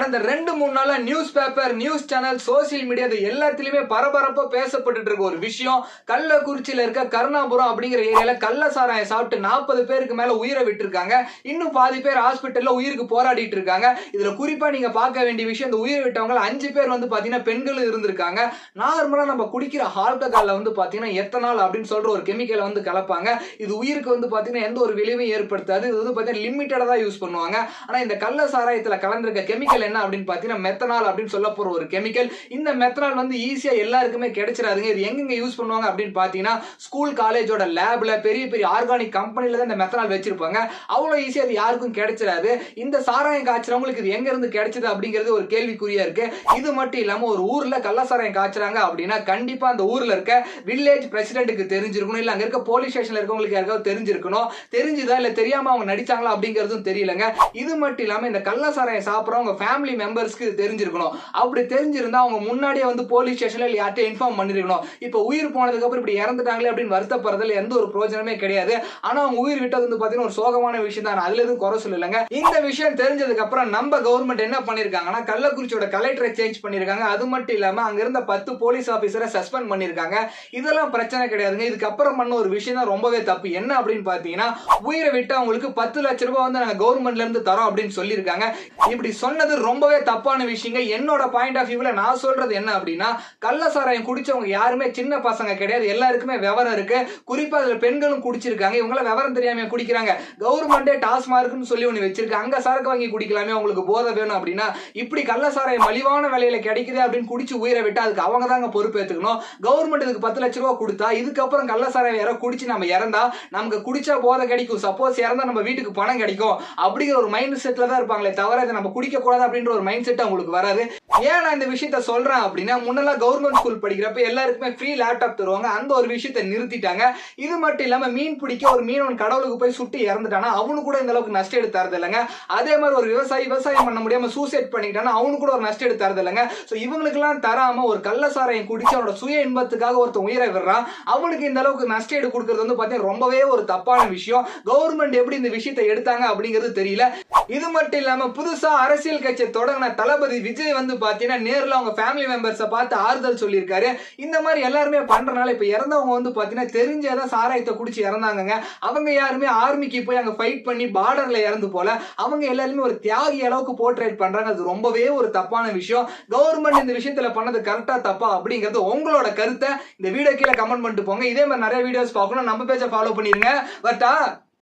கடந்த ரெண்டு மூணு நாளா newspaper news channel social media இது எல்லாத்துலயுமே பரபரப்பா பேசப்பட்டுட்டு இருக்க ஒரு விஷயம். கள்ளக்குறிச்சியில இருக்க கருணாபுரம் அப்படிங்கிற ஏரியால கள்ள சாராயம் சாப்பிட்டு நாற்பது பேருக்கு மேல உயிரை விட்டுருக்காங்க. இன்னும் பாதி பேர் ஹாஸ்பிட்டல்ல உயிருக்கு போராடிட்டு இருக்காங்க. இதுல குறிப்பா நீங்க பார்க்க வேண்டிய விஷயம் இந்த உயிரை விட்டவங்க அஞ்சு பேர் வந்து பாத்தீங்கன்னா பெண்களும் இருந்திருக்காங்க. நார்மலா நம்ம குடிக்கிற ஆல்கஹால்ல வந்து பாத்தீங்கன்னா எத்தனால் அப்படின்னு சொல்ற ஒரு கெமிக்கலை வந்து கலப்பாங்க. இது உயிருக்கு வந்து பாத்தீங்கன்னா எந்த ஒரு விளைவையும் ஏற்படுத்தாது. இது வந்து பாத்தீங்கன்னா லிமிட்டடா தான் யூஸ் பண்ணுவாங்க. ஆனா இந்த கள்ள சாராயத்துல கலந்திருக்க கெமிக்கல் என்ன அப்படின்னு பாத்தீங்கன்னா மெத்தனால் அப்படின்னு சொல்ல போகிற ஒரு கெமிக்கல் இந்த மெத்தனால் வந்து ஈஸியாக எல்லாருக்குமே கிடைச்சிடாதுங்க. இது எங்கெங்க யூஸ் பண்ணுவாங்க அப்படின்னு பார்த்தீங்கன்னா ஸ்கூல் காலேஜோட லேப்ல பெரிய பெரிய ஆர்கானிக் கம்பெனில தான் இந்த மெத்தனால் வச்சிருப்பாங்க. அவ்வளோ ஈஸியாக அது யாருக்கும் கிடைச்சிடாது. இந்த சாராயம் காய்ச்சறவங்களுக்கு இது எங்கேருந்து கிடைச்சது அப்படிங்கிறது ஒரு கேள்விக்குறியா இருக்கு. இது மட்டும் இல்லாம ஒரு ஊர்ல கள்ள சாராயம் காய்ச்சறாங்க அப்படின்னா கண்டிப்பாக அந்த ஊர்ல இருக்க வில்லேஜ் பிரசிடென்ட்டுக்கு தெரிஞ்சிருக்கணும். இல்ல அங்கே இருக்க போலீஸ் ஸ்டேஷனில் இருக்கவங்களுக்கு யாருக்காவது தெரிஞ்சிருக்கணும். தெரிஞ்சுதா இல்லை தெரியாமல் அவங்க நடிச்சாங்களா அப்படிங்கிறதும் தெரியலங்க. இது மட்டும் இல்லாமல் இந்த கள்ள சாராயம் சாப்பிட்றவங்க ஃபேமிலி மெம்பர்ஸ்க்கு இது தெரிஞ்சிருக்கணும். அப்படி தெரிஞ்சிருந்தா அவங்க முன்னாடியே வந்து போலீஸ் ஸ்டேஷன்ல இல்ல யார்கிட்ட இன்ஃபார்ம் பண்ணிருக்கணும். இப்போ உயிர் போனதுக்கு அப்புறம் இப்படி இறந்துட்டாங்களே அப்படின்னு வருத்தப்படுறதுல எந்த ஒரு பிரயோஜனமே கிடையாது. ஆனா அவங்க உயிர் விட்டது வந்து பாத்தீங்கன்னா ஒரு சோகமான விஷயம் தான். அதுல எதுவும் குறை சொல்லலைங்க. இந்த விஷயம் தெரிஞ்சதுக்கு அப்புறம் நம்ம கவர்மெண்ட் என்ன பண்ணிருக்காங்கன்னா கள்ளக்குறிச்சியோட கலெக்டரை சேஞ்ச் பண்ணிருக்காங்க. அது மட்டும் இல்லாம அங்க இருந்த பத்து போலீஸ் ஆபீசரை சஸ்பெண்ட் பண்ணிருக்காங்க. இதெல்லாம் பிரச்சனை கிடையாதுங்க. இதுக்கப்புறம் பண்ண ஒரு விஷயம் தான் ரொம்பவே தப்பு. என்ன அப்படின்னு பாத்தீங்கன்னா உயிரை விட்டு அவங்களுக்கு பத்து லட்ச ரூபாய் வந்து நாங்க கவர்மெண்ட்ல இருந்து தரோம் அப்படின்னு சொல்லியிருக்காங்க. இப்படி சொன்னது ரொம்பவே தப்பான விஷயங்க. என்னோட பாயிண்ட் ஆஃப் வியூவில் நான் சொல்றது என்ன அப்படின்னா கள்ள சாராயம் குடிச்சவங்க யாருமே சின்ன பசங்க கிடையாது. எல்லாருக்குமே விவரம் இருக்கு. குறிப்பா அதுல பெண்களும் குடிச்சிருக்காங்க. இவங்களாம் விவரம் தெரியாம குடிக்கிறாங்க. கவர்மெண்டே டாஸ்மார்க்னு சொல்லி ஒன்று வச்சிருக்கு. அங்க சரக்கு வாங்கி குடிக்கலாமே உங்களுக்கு போதை வேணும் அப்படின்னா இப்படி கள்ள சாராயம் மலிவான விலையில கிடைக்குது அப்படின்னு குடிச்சு உயிரை விட்டு அதுக்கு அவங்க தாங்க பொறுப்பேற்றுக்கணும் கவர்மெண்ட் இதுக்கு பத்து லட்ச ரூபா கொடுத்தா இதுக்கப்புறம் கள்ள சாராயம் யாரோ குடிச்சு நம்ம இறந்தா நமக்கு குடிச்சா போதை கிடைக்கும். சப்போஸ் இறந்தா நம்ம வீட்டுக்கு பணம் கிடைக்கும். அப்படிங்கிற ஒரு மைண்ட் செட்ல தான் இருப்பாங்களே தவிர இதை நம்ம குடிக்க கூடாது அப்படின்ற ஒரு மைண்ட் செட் அவங்களுக்கு வராது. ஏன் நான் இந்த விஷயத்த சொல்றேன் அப்படின்னா முன்னெல்லாம் கவர்மெண்ட் ஸ்கூல் படிக்கிறப்ப எல்லாருக்குமே ஃப்ரீ லேப்டாப் தருவாங்க. அந்த ஒரு விஷயத்தை நிறுத்திட்டாங்க. இது மட்டும் இல்லாம மீன் பிடிக்க ஒரு மீனவன் கடவுளுக்கு போய் சுட்டு இறந்துட்டானா அவனு கூட இந்த அளவுக்கு நஷ்டம் எடுத்து தரது இல்லைங்க. அதே மாதிரி ஒரு விவசாயி விவசாயம் பண்ண முடியாம சூசைட் பண்ணிட்டானா அவனு கூட ஒரு நஷ்டம் எடுத்து தரது இல்லைங்க. ஸோ இவங்களுக்குலாம் தராம ஒரு கள்ள சாராயம் குடிச்சு அவனோட சுய இன்பத்துக்காக ஒருத்தன் உயிரை விடுறான். அவனுக்கு இந்த அளவுக்கு நஷ்ட ஈடு கொடுக்கறது வந்து பார்த்தீங்கன்னா ரொம்பவே ஒரு தப்பான விஷயம். கவர்மெண்ட் எப்படி இந்த விஷயத்தை எடுத்தாங்க அப்படிங்கிறது தெரியல. இது மட்டும் இல்லாம புதுசா அரசியல் கட்சி தொடங்கின தளபதி விஜய் வந்து பாத்தீங்கன்னா நேர்ல அவங்க ஃபேமிலி மெம்பர்ஸை பார்த்து ஆறுதல் சொல்லியிருக்காரு. இந்த மாதிரி எல்லாருமே பண்றனால இப்ப இறந்தவங்க வந்து பாத்தீங்கன்னா தெரிஞ்சதான் சாராயத்தை குடிச்சு இறந்தாங்கங்க. அவங்க யாருமே ஆர்மிக்கு போய் அங்க ஃபைட் பண்ணி பார்டர்ல இறந்து போல. அவங்க எல்லாருமே ஒரு தியாகி அளவுக்கு போர்ட்ரேட் பண்றாங்க. அது ரொம்பவே ஒரு தப்பான விஷயம். கவர்மெண்ட் இந்த விஷயத்துல பண்ணது கரெக்டா தப்பா அப்படிங்கிறது உங்களோட கருத்தை இந்த வீடியோ கீழே கமெண்ட் பண்ணிட்டு போங்க. இதே மாதிரி நிறைய வீடியோஸ் பார்க்கணும். நம்ம பேஜை ஃபாலோ பண்ணிருங்க. பட்டா